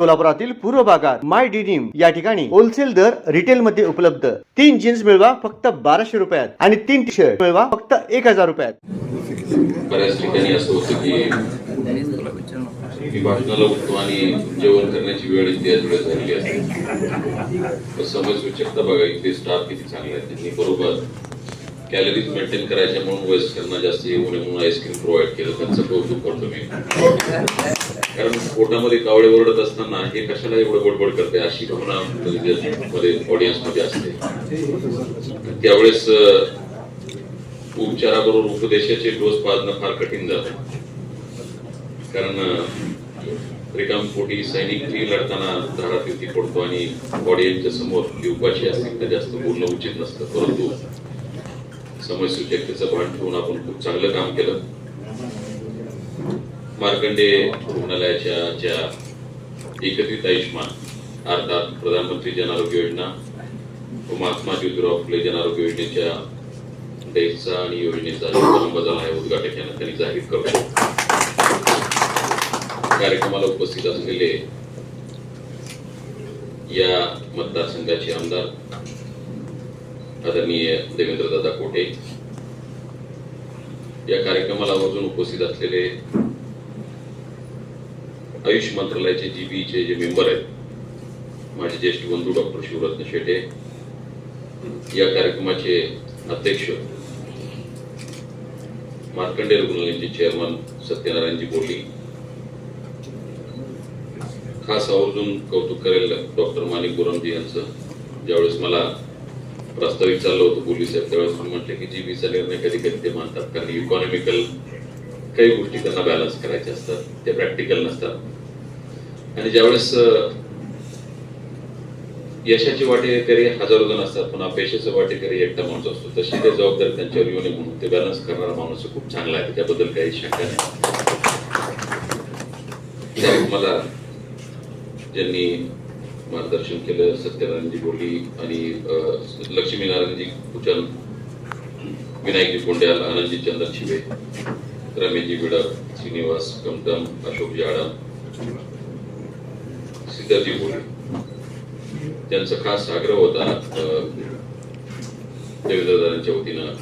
सोलापुरातील पूर्व भागात माय डिनिम या ठिकाणी होलसेल दर रिटेल मध्ये उपलब्ध. तीन जीन्स मिळवा फक्त बाराशे रुपयात आणि तीन टी शर्ट मिळवा फक्त एक हजार रुपयात. बऱ्याच ठिकाणी असं होतं की भाषणाला उठतो आणि जेवण करण्याची वेळ त्याच वेळेस झालेली असते. समज सूचकता बघा इथे स्टाफ किती चांगले आहेत त्यांनी बरोबर कॅलरीज मेंटेन करायच्या म्हणून वयस्करांना जास्त येऊ नये म्हणून आईस्क्रीम प्रोव्हाइड केलं. त्यांचं कौतुक करतो मी. कारण पोटामध्ये कावळे ओरडत असताना हे कशाला एवढं बडबड करते अशी भावना म्हणजे मध्ये ऑडियन्समध्ये असते. त्यावेळेस उपचाराबरोबर उपदेशाचे डोस पाजणं फार कठीण जात. कारण रिकाम पोटी सैनिक फ्री लढताना धारातीर्थी पडतो आणि ऑडियन्सच्या समोर युवकाची उपाशी असतील तर जास्त बोलणं उचित नसतं. परंतु समयसूचकतेचं भान ठेवून आपण खूप चांगलं काम केलं. मार्कंडे रुग्णालयाच्या ज्या एकत्रित आयुष्मान अर्थात प्रधानमंत्री जन आरोग्य योजना व महात्मा ज्योतिराव फुले जन आरोग्य योजनेच्या डेटचा आणि योजनेचा जो झाला आहे उद्घाटक यांना त्यांनी जाहीर करतो कार्यक्रमाला उपस्थित असलेले या मतदारसंघाचे आमदार आदरणीय देवेंद्रदादा कोटे या कार्यक्रमाला आवर्जून उपस्थित असलेले आयुष मंत्रालयाचे जीबीचे जे मेंबर आहेत माझे ज्येष्ठ बंधू डॉक्टर शिवरत्न शेटे या कार्यक्रमाचे अध्यक्ष मार्कंडे रुग्णालयाचे चेअरमन सत्यनारायणजी बोली खास आवर्जून कौतुक करेल डॉक्टर माणिक गुरमजी यांचं ज्यावेळेस मला प्रस्तावित चाललो होतं पोलीस त्यावेळेस म्हटलं की जीबीचा निर्णय कधी कधी ते मानतात कारण इकॉनॉमिकल काही गोष्टी त्यांना बॅलन्स करायच्या असतात ते प्रॅक्टिकल नसतात. आणि ज्यावेळेस यशाची यशाचे वाटेकरी हजारो जण असतात पण अपयशाचे वाटेकरी एकटा माणूस असतो. तशी ते जबाबदारी त्यांच्यावर येऊ नये म्हणून ते बॅलन्स करणारा माणूस खूप चांगला आहे. त्याबद्दल काही शंका नाही. मला ज्यांनी मार्गदर्शन केलं सत्यनारायणजी बोली आणि लक्ष्मीनारायणजी कुचल विनायकजी कोंड्याल आनंदजी चंदन शिवे रमेशजी बिडक श्रीनिवास कमटम अशोकजी आडम सिद्धार्थजी बोले त्यांचा खास आग्रह होता देवेंद्रदारांच्या वतीनं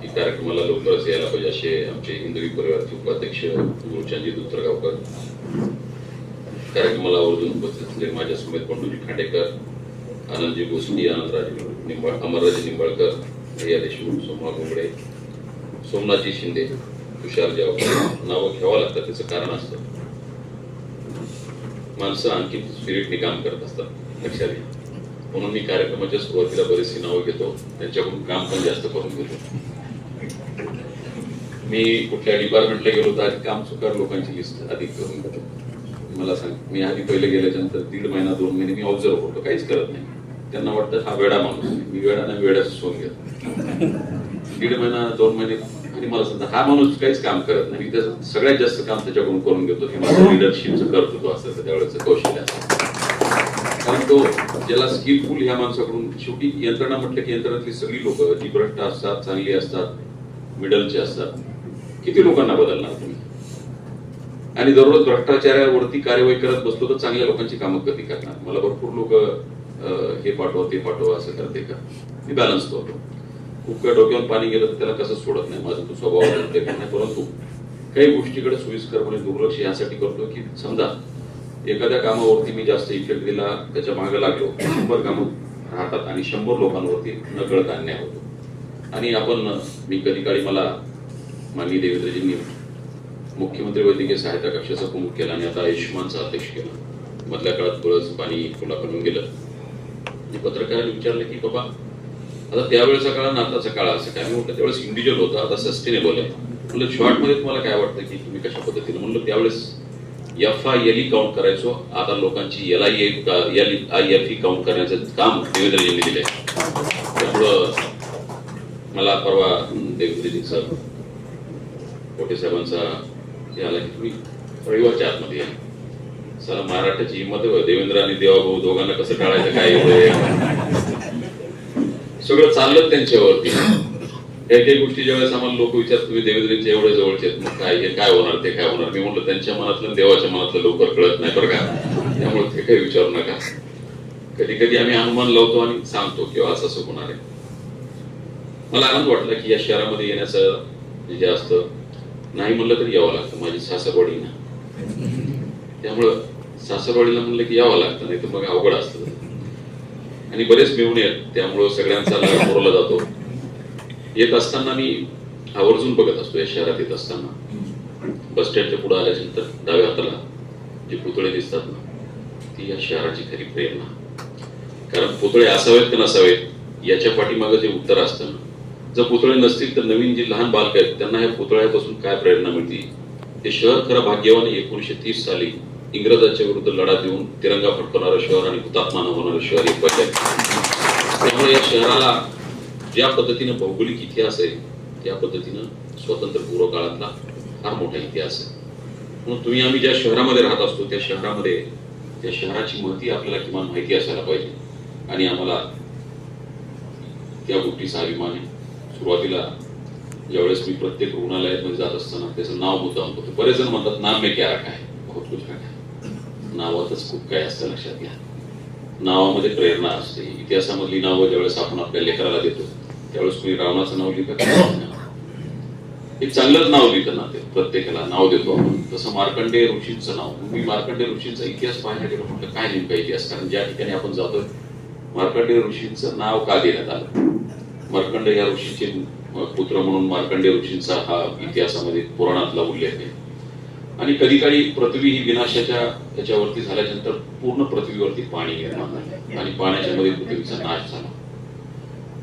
की कार्यक्रमाला लवकरच यायला पाहिजे असे आमचे हिंदवी परिवारचे उपाध्यक्ष गुरुचंदजी दुत्रगावकर. कार्यक्रमाला आवर्जून उपस्थित असलेले माझ्या सुमेध पंडूजी खांडेकर आनंदजी गोसडी आनंदराजे निंबाळ अमरराजे निंबाळकर भैया देशमुख सोमा घोंगडे सोमनाथजी शिंदे तुषार जावकर नावं घ्यावं लागतात त्याचं कारण असतं. माणसं आणखी स्पिरिटने काम करत असतात लक्षात घ्या. म्हणून मी कार्यक्रमाच्या सुरुवातीला बरीचशी नावं घेतो त्यांच्याकडून काम पण जास्त करून घेतो. मी कुठल्या डिपार्टमेंटला गेलो तर आधी काम चुकार लोकांची लिस्ट अधिक करून घेतो. मला सांग मी आधी पहिले गेल्याच्यानंतर दीड महिना दोन महिने मी ऑब्झर्व करतो काहीच करत नाही. त्यांना वाटतं हा वेडा माणूस. मी वेडा नाही वेड्याच सोन घेतो. दीड महिना दोन महिने आणि मला सांगता हा माणूस काहीच काम करत नाही. मी त्याचं सगळ्यात जास्त काम त्याच्याकडून करून घेतो की माझं लिडरशिपचं कर्तृत्व असतं त्यावेळेचं कौशल्य असतं. कारण तो ज्याला स्किलफुल ह्या माणसाकडून शेवटी यंत्रणा म्हटलं की यंत्रणातली सगळी लोक जी भ्रष्ट असतात चांगली असतात मिडलचे असतात किती लोकांना बदलणार? आणि दररोज भ्रष्टाचारावरती कार्यवाही करत बसलो तर चांगल्या लोकांची कामं कधी करणार? मला भरपूर लोक हे पाठवा ते पाठवा असं करते का? मी बॅलन्स करतो खूप काही डोक्यावर पाणी गेलं तर त्याला कसं सोडत नाही? माझा तो स्वभाव आहे, ते नाही. परंतु काही गोष्टीकडे सोयीस्करपणे दुर्लक्ष यासाठी करतो की समजा एखाद्या कामावरती मी जास्त इफेक्ट दिला त्याच्यामागे लागलो शंभर कामं राहतात आणि शंभर लोकांवरती नकळत अन्याय होतो. आणि आपण मी कधी काळी मला माननीय देवेंद्रजींनी मुख्यमंत्री वैद्यकीय सहायता कक्षाचा प्रमुख केला आणि आता आयुष्यमानचा अध्यक्ष केला. मधल्या काळात बळच पाणी करून गेलं. म्हणजे पत्रकारांनी विचारलं की बाबा आता त्यावेळेचा काळ आणि आताचा काळ असं काय? म्हटलं त्यावेळेस इंडिव्हिज्युअल होता आता सस्टेनेबल आहे. म्हणलं शॉर्टमध्ये तुम्हाला काय वाटतं की तुम्ही कशा पद्धतीने? म्हणलं त्यावेळेस एफ आय एल काउंट करायचो. आता लोकांची L I L I F E count करण्याचं काम देवेंद्रजींनी दिलंय. त्यामुळं मला परवा देवेंद्रजींचा कोटे साहेबांचा ते आलं की तुम्ही रविवारच्या आतमध्ये या. सर महाराष्ट्राची हिंमत देवेंद्र आणि देवाभाऊ दोघांना कसं टाळायचं काय एवढं सगळं चाललं त्यांच्यावरती. काही काही गोष्टी ज्यावेळेस आम्हाला लोक विचारतात तुम्ही देवेंद्रचे एवढे जवळचे आहेत मग काय हे काय होणार ते काय होणार? मी म्हटलं त्यांच्या मनातलं देवाच्या मनातलं लवकर कळत नाही बरं का. त्यामुळे ते काही विचारू नका. कधी कधी आम्ही अनुमान लावतो आणि सांगतो किंवा असं असं होणार आहे. मला आनंद वाटला की या शहरामध्ये येण्याचं जे असतं नाही म्हणलं तरी यावं लागतं माझी सासरवाडी ना त्यामुळं सासरवाडीला म्हणलं की यावं लागतं नाही तर मग अवघड असतं. आणि बरेच मिळून येत त्यामुळं सगळ्यांचा लाभ पुरवला जातो. येत असताना मी आवर्जून बघत असतो या शहरात येत असताना. बस स्टँडच्या पुढे आल्यानंतर डाव्या हाताला जे पुतळे दिसतात ना ती या शहराची खरी प्रेरणा. कारण पुतळे असावेत का नसावेत याच्या पाठीमागं जे उत्तर असतं ना, जर पुतळे नसतील तर नवीन जी लहान बालक आहेत त्यांना या पुतळ्यापासून काय प्रेरणा मिळते? ते शहर खरं भाग्यवान एकोणीशे तीस साली इंग्रजांच्या विरुद्ध लढा देऊन तिरंगा फडकवणारं शहर आणि हुतात्मा होणारं शहर हे पहिले त्यामुळे या शहराला ज्या पद्धतीनं भौगोलिक इतिहास आहे त्या पद्धतीनं स्वतंत्र पूर्व काळातला फार मोठा इतिहास आहे. म्हणून तुम्ही आम्ही ज्या शहरामध्ये राहत असतो त्या शहरामध्ये त्या शहराची महती आपल्याला किमान माहिती असायला पाहिजे. आणि आम्हाला त्या गोष्टीचा अभिमान आहे. सुरुवातीला ज्यावेळेस मी प्रत्येक रुग्णालयात जात असताना त्याचं नाव मुद्दाम होतं. बरेच जण म्हणतात नाम मे क्या रखा है बहुत कुछ रखा है नावातच खूप काय असतं लक्षात घ्या. नावामध्ये प्रेरणा असते. इतिहासामधली नावं ज्यावेळेस आपण आपल्या लेकराला देतो त्यावेळेस मी रावणाचं नाव लिहितं का? एक चांगलंच नाव लिहितं ना ते. प्रत्येकाला नाव देतो आपण. तसं मार्कंडेय ऋषींचं नाव. मी मार्कंडेय ऋषींचा इतिहास पाहायला गेलो म्हटलं काय नेमका इतिहास? कारण ज्या ठिकाणी आपण जातोय मार्कंडेय ऋषींचं नाव का देण्यात आलं? मार्कंड या ऋषीचे पुत्र म्हणून मार्कंडेय ऋषींचा हा इतिहासामध्ये पुराणातला उल्लेख आहे. आणि कधी काळी पृथ्वी ही विनाशाच्या त्याच्यावरती झाल्यानंतर पूर्ण पृथ्वीवरती पाणी निर्माण झालं आणि पाण्याच्या मध्ये पृथ्वीचा नाश झाला.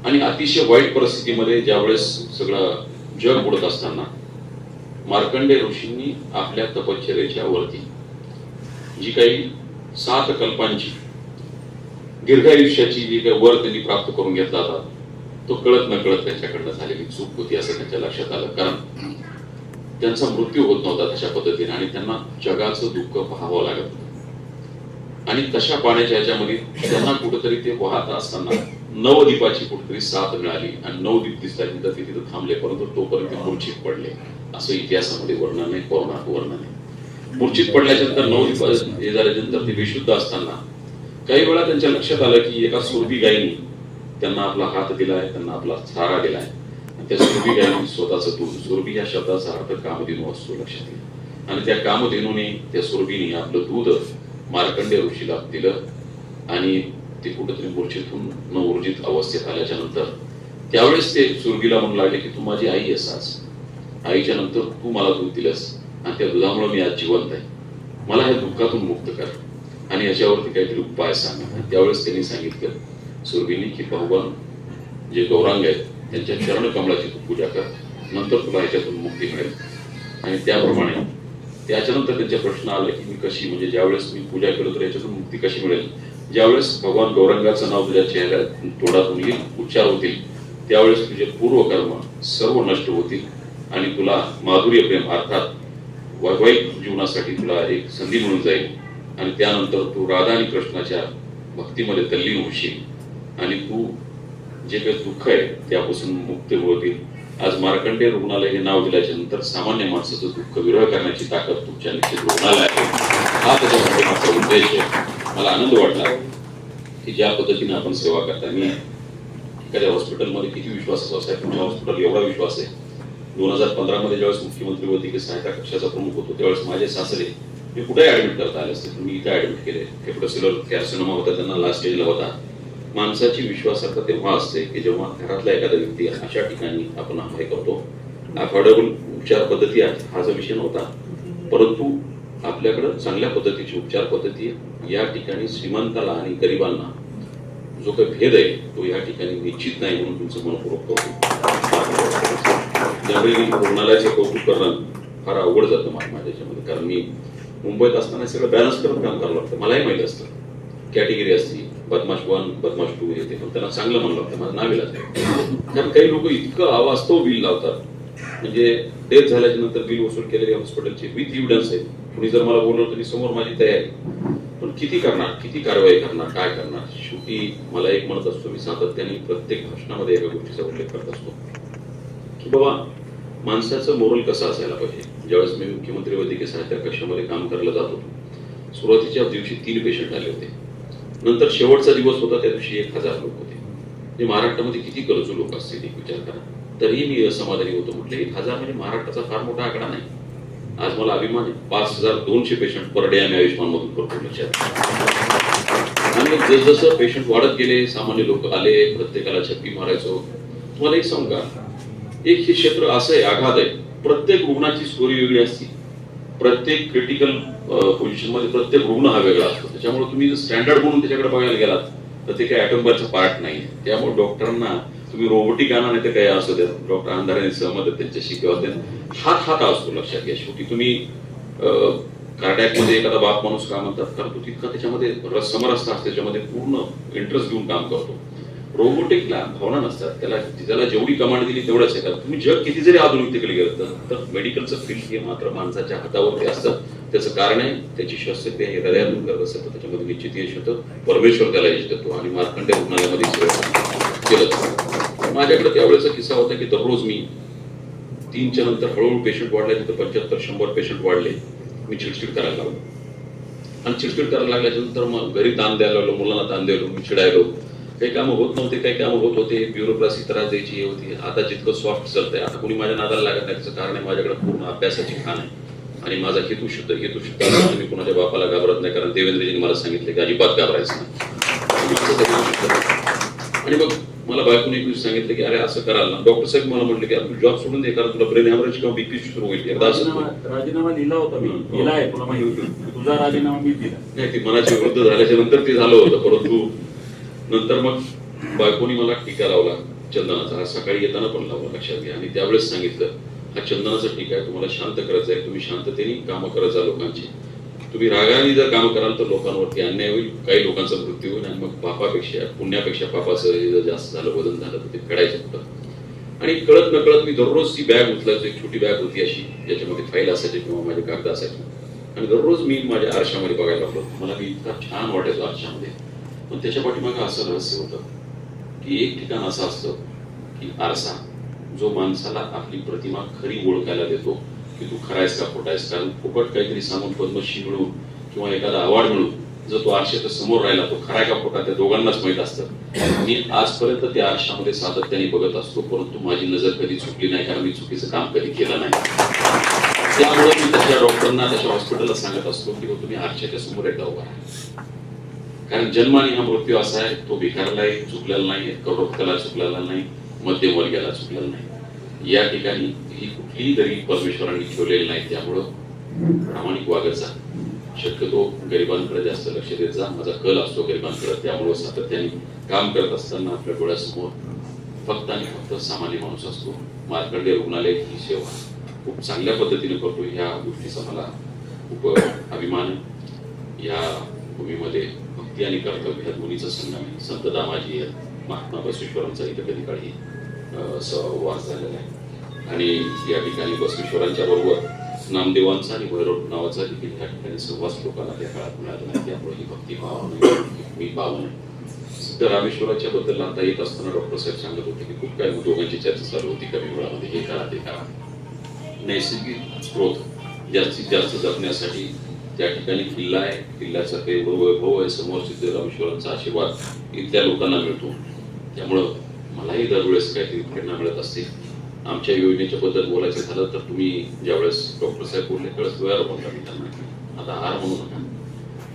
आणि अतिशय वाईट परिस्थितीमध्ये ज्यावेळेस सगळं जग बुडत असताना मार्कंडे ऋषींनी आपल्या तपश्चर्याच्या वरती जी काही सात कल्पांची दीर्घायुष्याची जी काही वर त्यांनी प्राप्त करून घेतला जातात तो कळत न कळत त्यांच्याकडनं झालेली चूक होती असं त्यांच्या लक्षात आलं. कारण त्यांचा मृत्यू होत नव्हता तशा पद्धतीने आणि त्यांना जगाचं दुःख पाहावं लागत आणि तशा पाण्याच्या ह्याच्यामध्ये त्यांना कुठेतरी ते वाहत असताना नवदीपाची कुठेतरी साथ मिळाली आणि नवदीप दिसल्यानंतर ते तिथे थांबले परंतु तोपर्यंत मूर्छित पडले. असं इतिहासामध्ये वर्णन आहे पौराणिक वर्णन आहे. मूर्छित पडल्याच्या नंतर नवद्वीप हे झाल्यानंतर ते विशुद्ध असताना काही वेळा त्यांच्या लक्षात आलं की एका सुरबी गायीने त्यांना आपला हात दिलाय त्यांना आपला चारा दिलाय. आणि त्या सुरभी गायीने स्वतःच दूध सुरभी या शब्दाचा अर्थ कामधेनू असतो लक्षात येईल आणि त्या कामधेनूने त्या सुरभीने आपलं दूध मार्कंडे ऋषीला दिलं आणि ते कुठेतरी मूर्छितून न ऊर्जित अवस्थेत आल्याच्यानंतर त्यावेळेस ते सुरभीला म्हणू लागले की तू माझी आई असास आईच्या नंतर तू मला दूध दिलंस आणि त्या दुधामुळे मी आज जिवंत आहे. मला ह्या दुःखातून मुक्त कर आणि याच्यावरती काहीतरी उपाय सांग. त्यावेळेस त्यांनी सांगितलं सुरभीने की भगवान जे गौरांग आहेत त्यांच्या चरण कमलाची तू पूजा कर. नंतर तुला ह्याच्यातून मुक्ती मिळेल. आणि त्याप्रमाणे त्याच्यानंतर त्यांच्या प्रश्न आला की मी कशी म्हणजे ज्यावेळेस मी पूजा केलो तर याच्यातून मुक्ती कशी मिळेल? ज्यावेळेस भगवान गौरंगाचं नाव तुझ्या चेहऱ्यात तोडातून येईल उच्चार होतील त्यावेळेस तुझे पूर्वकर्म सर्व नष्ट होतील. आणि तुला माधुर्य प्रेम अर्थात वैवाहिक जीवनासाठी तुला एक संधी मिळून जाईल. आणि त्यानंतर तू राधा आणि कृष्णाच्या भक्तीमध्ये तल्लीन होशील. आणि तू जे काही दुःख आहे त्यापासून मुक्त होतील. आज मार्कंडेय रुग्णालय हे नाव दिल्याच्या नंतर सामान्य माणसाचं दुःख विरह करण्याची ताकद तुमच्या निश्चित रुग्णालय आहे. हा त्याच्या माझा उद्देश आहे. मला आनंद वाटला की ज्या पद्धतीने आपण सेवा करता मी एखाद्या हॉस्पिटलमध्ये किती विश्वास असाय तुमच्या हॉस्पिटल एवढा विश्वास आहे. दोन हजार पंधरा मध्ये ज्यावेळेस मुख्यमंत्री वैद्यकीय सहायता कक्षाचा प्रमुख होतो त्यावेळेस माझे सासरे मी कुठे ऍडमिट करता आले असते? मी इथे ऍडमिट केले. हेपडोसिलर कॅर्सिनोमा होता त्यांना लास्ट स्टेजला होता. माणसाची विश्वासार्हता तेव्हा असते की जेव्हा घरातला एखादा व्यक्ती अशा ठिकाणी आपण हाय करतो. अफोर्डेबल उपचार पद्धती हा जो विषय नव्हता. परंतु आपल्याकडं चांगल्या पद्धतीची उपचार पद्धती आहे या ठिकाणी श्रीमंताला आणि गरिबांना जो काही भेद आहे तो या ठिकाणी निश्चित नाही म्हणून तुमचं मनपूर्वक करतो त्यावेळी रुग्णालयाचे कौतुक करणं फार अवघड जातं मला माझ्याच्यामध्ये. कारण मी मुंबईत असताना सगळं बॅलन्स करून काम करावं लागतं. मलाही माहिती असतं. कॅटेगरी असती. बदमाश वन बदमाश टू येते पण त्यांना चांगलं म्हणलं लागतं माझं नाव आहे. कारण काही लोक इतकं अवास्तव बिल लावतात. म्हणजे डेथ झाल्याच्यानंतर बिल वसूल केलेले हॉस्पिटलचे विथ इव्हिडन्स आहे. कुणी जर मला बोललं तरी समोर माझी तयारी पण किती करणार? किती कारवाई करणार? काय करणार? शेवटी मला एक म्हणत असतो मी सातत्याने प्रत्येक भाषणामध्ये एका गोष्टीचा उल्लेख करत असतो. की बाबा माणसाचं मोरल कसं असायला पाहिजे? ज्यावेळेस मी मुख्यमंत्री वैद्यकीय सहाय्यता कक्षामध्ये काम करायला जात होतो सुरुवातीच्या दिवशी तीन पेशंट आले होते. नंतर शेवटचा दिवस होता त्या दिवशी एक हजार लोक होते. म्हणजे महाराष्ट्रामध्ये किती गरजू लोक असतील एक विचार करा तरीही मी असमाधानी होतो. म्हटलं एक हजार म्हणजे महाराष्ट्राचा फार मोठा आकडा नाही. आज मला अभिमान आहे. पाच हजार दोनशे पेशंट पर डे आम्ही आयुष्मान मधून करतो लक्षात आणि जसजसं पेशंट वाढत गेले सामान्य लोक आले प्रत्येकाला छक्की मारायचो. तुम्हाला एक सांगू का? एक हे क्षेत्र असं आहे आघात आहे. प्रत्येक रुग्णाची स्टोरी वेगळी असते. प्रत्येक क्रिटिकल पोझिशनमध्ये प्रत्येक रुग्ण हा वेगळा असतो. त्याच्यामुळे तुम्ही स्टँडर्ड म्हणून त्याच्याकडे बघायला गेलात तर ते काही ॲटोमबारचा पार्ट नाही. त्यामुळे डॉक्टरांना तुम्ही रोबोटिक आणा नाही तर काही असू द्या. डॉक्टर अंधाराने सहमत त्यांच्याशी किंवा हात हात असतो लक्षात घ्या. शेवटी तुम्ही कार्डॅकमध्ये एखादा बाप माणूस काम म्हणतात कारण तो तितका त्याच्यामध्ये समरसता असते. त्याच्यामध्ये पूर्ण इंटरेस्ट घेऊन काम करतो. रोबोटिकला भावना नसतात. त्याला त्याला जेवढी कमांड दिली तेवढंच आहे. तुम्ही जग किती जरी आधुनिकतेकडे गेलं तर- मेडिकलचं फील्ड हे मात्र माणसाच्या हातावरती असतं. त्याचं कारण आहे त्याची शस्त्रक्रिया हे हृदयातून करत असतं. त्याच्यामध्ये निश्चित यश होतं. परमेश्वर त्याला यश देतो आणि मार्कंडे रुग्णालयामध्ये केलं. माझ्याकडे त्यावेळेचा किस्सा होता की दररोज मी तीनच्या नंतर हळूहळू पेशंट वाढले तिथं पंच्याहत्तर शंभर पेशंट वाढले. मी चिडचिड करायला लागलो. आणि चिडचिड करायला लागल्यानंतर मग घरी ताण द्यायला लागलो मुलांना ताण द्यायलो मी चिडायलो. काही कामं होत नव्हते काही कामं होत होते. ब्युरोक्रासी त्रास द्यायची हे होती. आता जितकं सॉफ्ट चालतंय आता कोणी माझ्या नादाला लागत नाही त्याचं कारण आहे माझ्याकडे पूर्ण अभ्यासाची खाण आहे. आणि माझा हेतू शुद्ध हेतू शुद्ध मी कोणाच्या बापाला घाबरत नाही कारण देवेंद्रजींनी मला सांगितले की अजिबात घाबरायचं नाही. आणि मग मला बायकोने एक सांगितलं की अरे असं कराल ना. डॉक्टर साहेब मला म्हटले की तू जॉब सोडून दे कारण तुला ब्रेन हॅमरेज किंवा बीपी सुरू होईल. एकदा असं राजीनामा दिला होता मी. हो. दिला आहे तुला माहिती. तुझा राजीनामा मी दिला. नाही ती मनाची वृद्ध झाल्याच्यानंतर ते झालं होतं परंतु नंतर मग बायकोनी मला टीका लावला चंदनाचा. हा सकाळी येताना पण लावला लक्षात घ्या. आणि त्यावेळेस सांगितलं हा चंदनाचा टीका आहे तुम्हाला शांत करायचं आहे. तुम्ही शांततेने कामं करत जा लोकांची. तुम्ही रागाने जर कामं कराल तर लोकांवरती अन्याय होईल काही लोकांचा मृत्यू होईल आणि मग पापापेक्षा पुण्यापेक्षा पापाचं हे जर जास्त झालं वजन झालं तर ते कळायचं होतं आणि कळत नकळत मी दररोज ती बॅग उचलायचो एक छोटी बॅग होती अशी ज्याच्यामध्ये फाईल असायची किंवा माझे कागद असायचे. आणि दररोज मी माझ्या आरशामध्ये बघायला लागलो. मला मी इतका छान वाटायचो आरशामध्ये. पण त्याच्या पाठीमागं असं रहस्य होतं की एक ठिकाण असं असतं की आरसा जो माणसाला आपली प्रतिमा खरी ओळखायला देतो की तू खरायस का खोटायस कारण फुकट काहीतरी सांगून पद्मश्री मिळून किंवा एखादा अवॉर्ड मिळून जर तो आरशाच्या समोर राहिला तो खराय का खोटा त्या दोघांनाच माहीत असतं. मी आजपर्यंत त्या आरशामध्ये सातत्याने बघत असतो परंतु माझी नजर कधी चुकली नाही कारण मी चुकीचं काम कधी केलं नाही. त्यामुळे मी त्याच्या डॉक्टरांना त्याच्या हॉस्पिटलला सांगत असतो की तुम्ही आरशाच्या समोर एकदा उभा कारण कारण जन्माने हा मृत्यू असा आहे तो भिकारलाही चुकलेला नाही करोडकला चुकलेला नाही मध्यमवर्गाला चुकलेला नाही. या ठिकाणी ही कुठलीही गरीब परमेश्वरांनी ठेवलेली नाही त्यामुळं प्रामाणिक वागत जा. शक्यतो गरिबांकडे जास्त लक्ष देत जा. माझा कल असतो गरिबांकडे त्यामुळं सातत्याने काम करत असताना आपल्या डोळ्यासमोर फक्त आणि फक्त सामान्य माणूस असतो. मार्कंडे रुग्णालय ही सेवा खूप चांगल्या पद्धतीने करतो. ह्या गोष्टीचा मला खूप अभिमान या भूमीमध्ये भक्ती आणि कर्तव्य ह्या दोन्हीचा संगम आहे. संत दामाजी आहेत महात्मा बसवेश्वरांचा इथं कधी काळी सहवास झालेला आहे. आणि या ठिकाणी बसवेश्वरांच्या बरोबर नामदेवांचा आणि भैरव नावाचा देखील त्या ठिकाणी सहवास लोकांना त्या काळात मिळाला नाही. त्यामुळे ही भक्ती भावना मी पाहून तर रामेश्वराच्या बद्दल आता येत असताना डॉक्टर साहेब सांगत होते की खूप काही दोघांची चर्चा चालू होती कमी वेळामध्ये. हे करा ते करा नैसर्गिक स्रोत जास्तीत जास्त जपण्यासाठी त्या ठिकाणी किल्ला आहे. किल्ल्याचा ते वैभव आहे. समोर सिद्ध रामेश्वरांचा आशीर्वाद इथल्या लोकांना मिळतो. त्यामुळं मलाही दरवेळेस काहीतरी प्रेरणा मिळत असते. आमच्या योजनेच्या बद्दल बोलायचं झालं तर तुम्ही ज्यावेळेस डॉक्टर साहेब बोलले त्यावेळेस डोळ्यारोपण मी त्यांना आता हार म्हणू नका.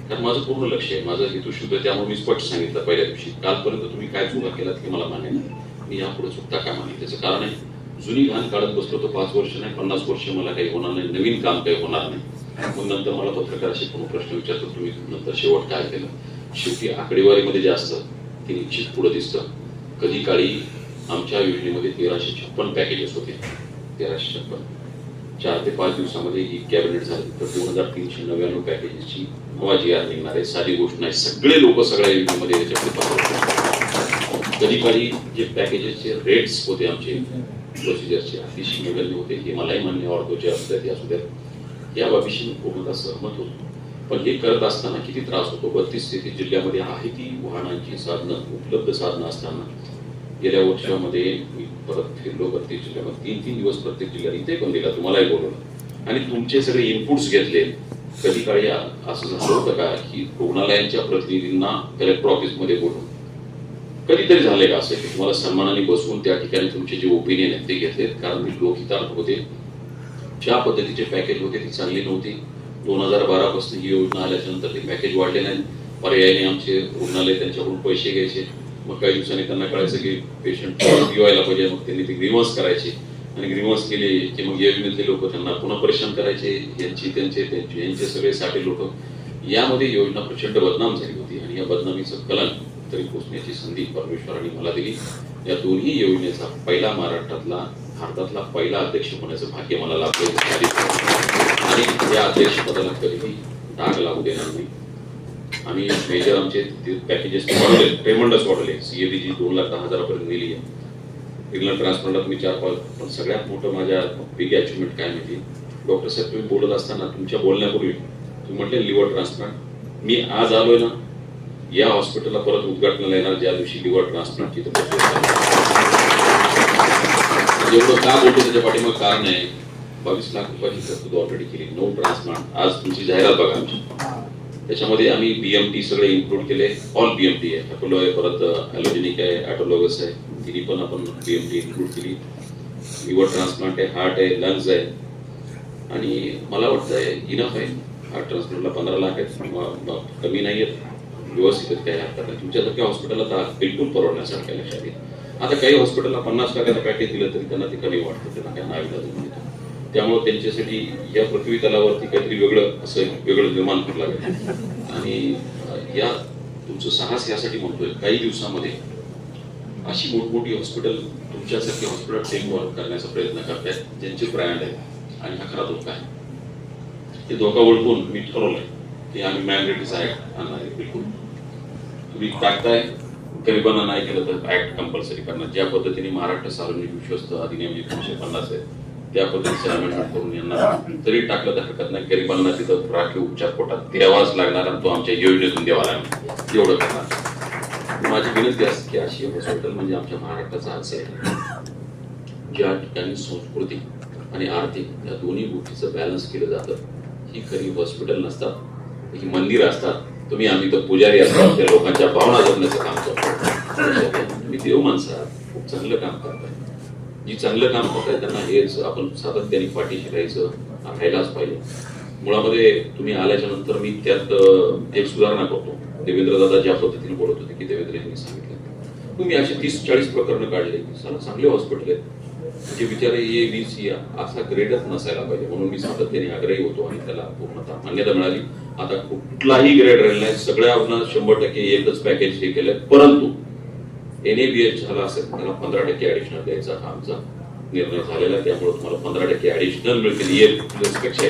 कारण माझं पूर्ण लक्ष आहे. माझं हेतू शुद्ध त्यामुळे मी स्पष्ट सांगितलं पहिल्या दिवशी. कालपर्यंत तुम्ही काय चुका केलात हे मला मान्य नाही. मी यापुढे चुकता काय मान्य त्याचं कारण आहे जुनी घाण काढत बसलो तर पाच वर्ष नाही पन्नास वर्ष मला काही होणार नाही. नवीन काम काही होणार नाही. मग नंतर मला असे कोण प्रश्न विचारतो तुम्ही नंतर शेवट काय केलं? शेवटी आकडेवारीमध्ये जे असतं ते निश्चित पुढं दिसतं. कधी काळी आमच्या योजनेमध्ये तेराशे छप्पन पॅकेजेस होते. तेराशे छप्पन. चार ते पाच दिवसामध्ये ही कॅबिनेट झाली. तर दोन हजार तीनशे नव्याण्णव पॅकेजेसची नवाजी जी आर निघणार आहे. साधी गोष्ट नाही. सगळे लोक सगळ्या योजनेमध्ये याच्याकडे कधी काळी जे पॅकेजेसचे रेट्स होते आमचे प्रोसिजरचे अतिशय नगण्य होते. हे मलाही मान्य आवडतो जे असू ते असू द्या. या बाबीशी पूर्णतः सहमत होतो. पण हे करत असताना किती त्रास होतो? बत्तीस तेहतीस जिल्ह्यामध्ये आहे ती वाहनांची साधनं उपलब्ध साधनं असताना. गेल्या वर्षामध्ये मी परत फिरलो प्रत्येक जिल्ह्यामध्ये. तीन तीन दिवस प्रत्येक जिल्ह्यात इथे पण दिला तुम्हालाही बोलवलं. आणि तुमचे सगळे इनपुट्स घेतले. कधी काळी असं झालं होतं का की रुग्णालयांच्या प्रतिनिधींना कलेक्टर ऑफिसमध्ये बोलून कधीतरी झाले का असं की तुम्हाला सन्मानाने बसवून त्या ठिकाणी तुमचे जे ओपिनियन आहेत ते घेतलेत? कारण मी लोकहितार्थ होते. ज्या पद्धतीचे पॅकेज होते ती चांगली नव्हती. दोन हजार बारा पासून ही योजना आल्याच्यानंतर ते पॅकेज वाढले नाही पर्यायाने आमचे रुग्णालय त्यांच्याकडून पैसे घ्यायचे. मग काही दिवसांनी त्यांना कळायचं की पेशंट व्हायला पाहिजे. मग त्यांनी ते ग्रीवन्स करायचे. आणि ग्रीवन्स केले की मग योजनेतले लोक त्यांना पुन्हा परेशान करायचे. यांची त्यांचे त्यांचे यांचे सगळे साठे लोक. यामध्ये योजना प्रचंड बदनाम झाली होती. आणि या बदनामीचं कलन तरी पोचण्याची संधी परमेश्वराने मला दिली. या दोन्ही योजनेचा पहिला महाराष्ट्रातला भारतातला पहिला अध्यक्ष होण्याचं भाग्य मला लाभले आणि या अध्यक्षपदाला कधीही डाग लागू देणार नाही. आम्ही मेजर आमचे पॅकेजेस वाढवले. ट्रेमंडस वाढवले. सीएबीची दोन लाख दहा हजारापर्यंत नेली आहे. इंग्लंड ट्रान्सप्लांटला तुम्ही चार पाच पण सगळ्यात मोठं माझ्या बिग अचिव्हमेंट काय माहिती? डॉक्टर साहेब तुम्ही बोलत असताना तुमच्या बोलण्यापूर्वी तुम्ही म्हटले लिव्हर ट्रान्सप्लांट मी आज आलोय ना या हॉस्पिटलला परत उद्घाटनाला येणार. ज्या दिवशी लिव्हर ट्रान्सप्लांटची एवढं का बोलतो त्याच्या पाठीमाग कारण आहे. बावीस लाख रुपयाची तरतूद ऑलरेडी केली. नो ट्रान्सप्लांट आज तुमची जाहिरात बघा आमची. त्याच्यामध्ये आम्ही बीएमटी सगळे इन्क्लूड केले. ऑल बीएमटी आहे. अपोलो आहे परत uh, ॲलोजेनिक आहे ॲटोलॉगस आहे. तिन्ही पण आपण बीएमटी इन्क्लूड केली. लिव्हर ट्रान्सप्लांट आहे हार्ट आहे लंग्स आहे. आणि मला वाटतं इनफ आहे. हार्ट ट्रान्सप्लांटला पंधरा लाख आहेत. कमी नाही आहेत व्यवस्थित काय हरकत नाही. तुमच्यासारख्या हॉस्पिटलला बिलकुल परवडण्यासारख्या लक्षात येईल आता काही हॉस्पिटलला पन्नास टक्क्याचं पॅकेज दिलं तरी त्यांना ते कमी वाटतं. त्यांना काही नाव त्यामुळे त्यांच्यासाठी या पृथ्वी तलावरती काहीतरी वेगळं असं वेगळं निर्माण करावं लागेल. आणि या तुमचं साहस यासाठी म्हणतोय. काही दिवसामध्ये अशी मोठमोठी हॉस्पिटल तुमच्यासारखी हॉस्पिटल टेकओव्हर करण्याचा प्रयत्न करतायत ज्यांचे ब्रँड आहे आणि हा खरा धोका आहे. ते धोका ओळखून मी ठरवलंय की आम्ही मॅग्रेटिस ऍक्ट आणणार आहे बिलकुल. तुम्ही टाकताय गरिबांना नाही केलं तर ऍक्ट कंपल्सरी करणार ज्या पद्धतीने महाराष्ट्र सार्वजनिक विश्वस्त अधिनियम एकोणीशे पन्नास आहे त्या पद्धतीचे अमेंडमेंट करून यांना जरी टाकलं तर हरकत नाही. गरिबांना तिथं राखीव उपचार पोटात द्यावाच लागणार आणि तो आमच्या योजनेतून द्यावा लागणार. एवढं करणार. माझी विनंती असते की अशी हॉस्पिटल म्हणजे आमच्या महाराष्ट्राचा असेल ज्या ठिकाणी संस्कृती आणि आर्थिक या दोन्ही गोष्टीचं बॅलन्स केलं जातं ही खरी हॉस्पिटल नसतात ही मंदिर असतात. तुम्ही आम्ही तर पुजारी असतात त्या लोकांच्या भावना जपण्याचं काम तुम्ही देव माणसं आहात. खूप चांगलं काम करताय. जी चांगलं काम करताय त्यांना हेच आपण सातत्याने पाठीशी राहायचं राहायलाच पाहिजे. मुळामध्ये तुम्ही आल्याच्यानंतर मी त्यात एक सुधारणा करतो. देवेंद्र दादा ज्या पद्धतीने बोलत होते की देवेंद्रजींनी सांगितलं. तुम्ही असे तीस चाळीस प्रकरणं काढले. की चांगले हॉस्पिटल आहेत. जे बिचारे ए बी सी असा ग्रेडच नसायला पाहिजे. म्हणून मी सातत्याने आग्रही होतो आणि त्याला पूर्णतः मान्यता मिळाली. आता कुठलाही ग्रेड राहिला नाही. सगळ्या शंभर टक्के एकच पॅकेज हे केलंय. परंतु एनएबीएच झाला असेल त्यांना पंधरा टक्के ऍडिशनल द्यायचा हा आमचा निर्णय झालेला त्यामुळे तुम्हाला पंधरा टक्के ऍडिशनल मिळतील. ये पेक्षा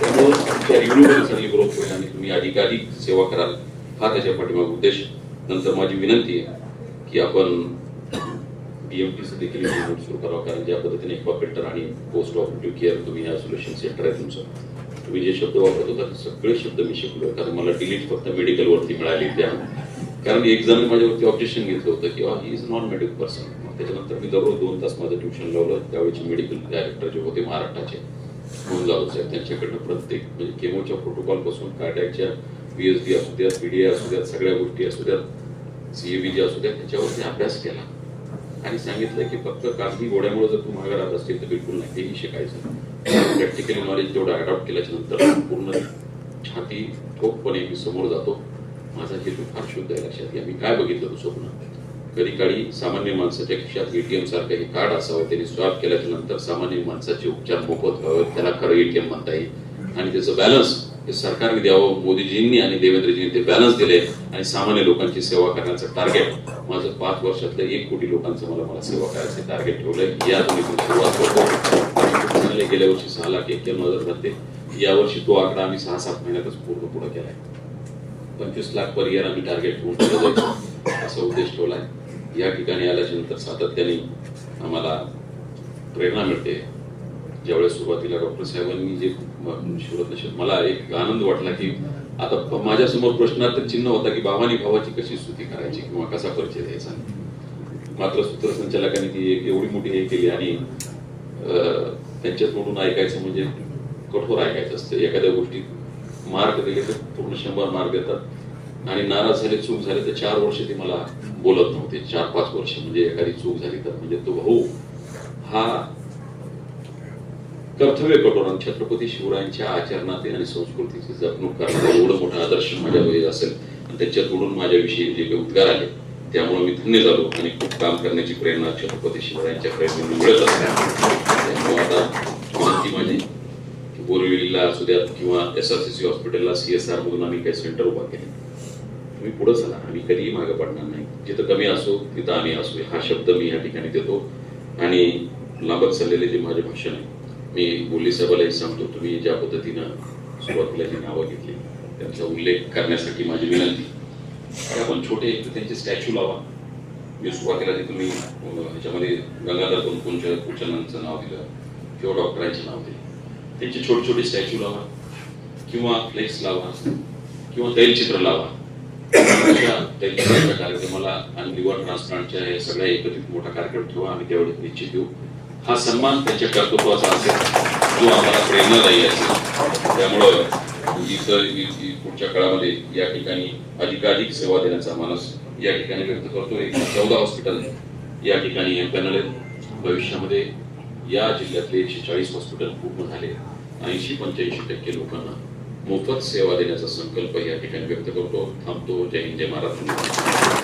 त्यामुळे तुमच्या रिव्ह्यूमध्ये चांगली ग्रोथ होईल आणि तुम्ही अधिकाधिक सेवा कराल. हा त्याच्या पाठीमाग उद्देश. नंतर माझी विनंती आहे की आपण बीएमटीचं देखील सुरू करावं कारण ज्या पद्धतीने एक्वा आणि पोस्ट ऑपरेटिव्ह केअर तुम्ही या सोल्युशन सेंटर आहे तुमचं. तुम्ही जे शब्द वापरत होता ते सगळे शब्द मी शिकलो कारण मला डिलीट फक्त मेडिकल वरती मिळाली त्या कारण एक जण माझ्यावरती ऑब्जेक्शन घेतलं होतं की he is non medical person त्याच्यानंतर मी जवळ दोन तास माझं ट्युशन लावलं. त्यावेळेचे मेडिकल डायरेक्टर जे होते महाराष्ट्राचे म्हणून जाधव साहेब त्यांच्याकडनं प्रत्येक म्हणजे केमोच्या प्रोटोकॉलपासून एस बी असू द्यात पीडीए असू द्यात सगळ्या गोष्टी असू द्यात सीएबीजी असू द्यात त्याच्यावरती अभ्यास केला. आणि सांगितलं की फक्त काही गोड्यामुळे जर तू मागे राहत असतील तर बिलकुल नाही. तेही शिकायचं प्रॅक्टिकली नॉलेज तेवढं अडॉप्ट केल्याच्यानंतर पूर्ण छाती ठोकपणे मी समोर जातो. माझा हेतू फार शुद्ध आहे लक्षात घ्या. मी काय बघितलं स्वप्न? कधी काळी सामान्य माणसाच्या खिशात एटीएम सारखं हे कार्ड असावं त्यांनी स्वाप केल्याच्यानंतर सामान्य माणसाचे उपचार मोफत व्हावं त्याला खरं एटीएम म्हणता येईल. आणि त्याचं बॅलन्स हे सरकारने द्यावं मोदीजींनी आणि देवेंद्रजींनी ते बॅलन्स दिले आणि सामान्य लोकांची सेवा करण्याचं टार्गेट माझं पाच वर्षातलं एक कोटी लोकांचं मला मला सेवा करायचं टार्गेट ठेवलंय. या मी सुरुवात करतो. चांगले गेल्या वर्षी सहा लाख एक्क्याण्णव हजार होते यावर्षी तो आकडा आम्ही सहा सात महिन्यातच पूर्ण पुढे केलाय. पंचवीस लाख पर इयर आम्ही टार्गेट पूर्ण केलं जायचं असा उद्देश ठेवलाय या ठिकाणी आल्याच्यानंतर सातत्याने आम्हाला प्रेरणा मिळते. ज्यावेळेस सुरुवातीला डॉक्टर साहेबांनी जे शिवरत्न शब्द मला एक आनंद वाटला की आता माझ्यासमोर प्रश्नार्थ चिन्ह होता की बाबानी भावाची कशी स्तुती करायची किंवा कसा परिचय द्यायचा. मात्र सूत्रसंचालकांनी ती एक एवढी मोठी हे केली आणि अं, त्यांच्या ऐकायचं म्हणजे कठोर ऐकायचं असतं. एखाद्या गोष्टीत मार्क दिले तर पूर्ण शंभर मार्क देतात आणि नाराज झाले चूक झाली तर चार वर्ष ती मला बोलत नव्हते. चार पाच वर्ष म्हणजे एखादी चूक झाली तर. म्हणजे तो भाऊ हा कर्तव्य कठोर छत्रपती शिवरायांच्या आचरणात आणि संस्कृतीची जपणूक करणारा एवढं मोठा आदर्श माझ्या वयात असेल आणि त्याच्याकडून माझ्याविषयी जे काही उद्गार आले त्यामुळे मी धन्य झालो आणि खूप काम करण्याची प्रेरणा छत्रपती शिवरायांच्या प्रेरणेने मिळत असते. त्यामुळे आता विनंती माझी बोरिवलीला असू द्यात किंवा एस आर सी सी हॉस्पिटलला सी एस आर मधून आम्ही काही सेंटर उभा केले. तुम्ही पुढे चला. आम्ही कधीही मागे पडणार नाही. जिथं कमी असो तिथं आम्ही असू. हा शब्द मी या ठिकाणी देतो. आणि लांबत चाललेले जे माझे भाषण आहे मी बोलली साहेबालाही सांगतो. तुम्ही ज्या पद्धतीनं सुरुवातीला जी नावं घेतली. त्यांचा उल्लेख करण्यासाठी माझी विनंती. आपण छोटे एक तर त्यांचे स्टॅच्यू लावा. मी सुरुवातीला जे तुम्ही ह्याच्यामध्ये गंगाधर कुंकूंच्या कुचनांचं नाव दिलं किंवा डॉक्टरांचे नाव दिले. त्यांचे छोटे छोटे स्टॅच्यू लावा. किंवा फ्लेक्स लावा. किंवा तैलचित्र लावा. तैलचित्राच्या कार्यक्रमाला आणि लिव्हर ट्रान्सप्लांटच्या हे सगळ्या एकत्रित मोठा कार्यक्रम ठेवा आम्ही तेवढे निश्चित देऊ हा सन्मान त्यांच्या कर्तृत्वाचा असेल जो आम्हाला प्रेरणादायी असेल. त्यामुळं पुढच्या काळामध्ये या ठिकाणी अधिकाधिक सेवा देण्याचा मानस या ठिकाणी व्यक्त करतो एक चौदा हॉस्पिटल या ठिकाणी एम्पॅनल आहेत. भविष्यामध्ये या जिल्ह्यातले एकशे चाळीस हॉस्पिटल पूर्ण झाले ऐंशी पंच्याऐंशी टक्के लोकांना मोफत सेवा देण्याचा संकल्प या ठिकाणी व्यक्त करतो. थांबतो. जय हिंद. जय महाराज